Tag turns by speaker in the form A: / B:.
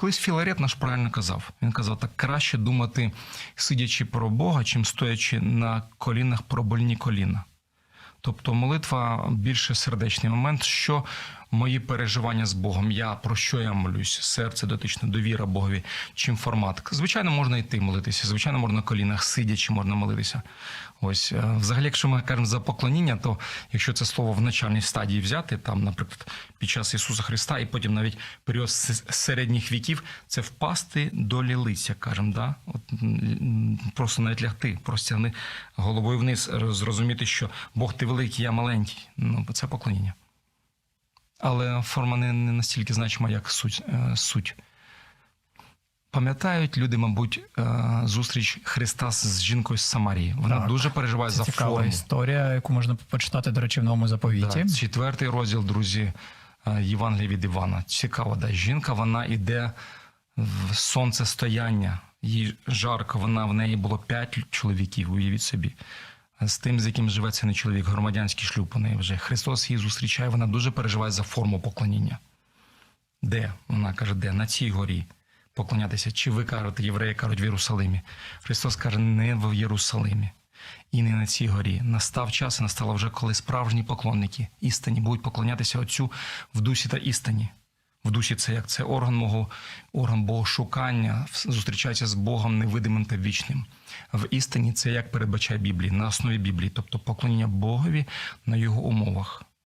A: Колись Філарет наш правильно казав. Він казав, так краще думати, сидячи про Бога, чим стоячи на колінах про больні коліна. Тобто молитва більше сердечний момент, що мої переживання з Богом, я про що я молюсь, серце дотичне, довіра Богові, чим формат. Звичайно, можна йти молитися, звичайно, можна на колінах, сидячи, можна молитися. Ось е, взагалі, якщо ми кажемо за поклоніння, то якщо це слово в начальній стадії взяти, там, наприклад, під час Ісуса Христа, і потім навіть період середніх віків, це впасти до лілиця, кажемо, да? От, просто навіть лягти, простягни головою вниз, зрозуміти, що Бог ти великий, я маленький. Ну, це поклоніння. Але форма не, не настільки значима, як суть. е, суть. Пам'ятають люди, мабуть, е, зустріч Христа з жінкою з Самарії. Вона
B: Так.
A: дуже переживає
B: Це
A: за
B: цікава
A: форму.
B: історія, яку можна почитати, до речі, в новому заповіті.
A: Да, четвертий розділ, друзі, е, Євангелія від Івана. Цікаво, да. Жінка, вона йде в сонцестояння, їй жарко, вона в неї було п'ять чоловіків, уявіть собі. З тим, з яким живе цей чоловік, громадянський шлюб у неї вже. Христос її зустрічає, вона дуже переживає за форму поклоніння. Де? Вона каже, де? На цій горі поклонятися. Чи ви кажете, євреї кажуть в Єрусалимі? Христос каже, не в Єрусалимі і не на цій горі. Настав час і настало вже, коли справжні поклонники істині будуть поклонятися Отцю в дусі та істині. В душі це як це орган мого, орган богошукання, зустрічається з Богом невидимим та вічним. В істині це як передбачає Біблія, на основі Біблії, тобто поклоніння Богові на його умовах.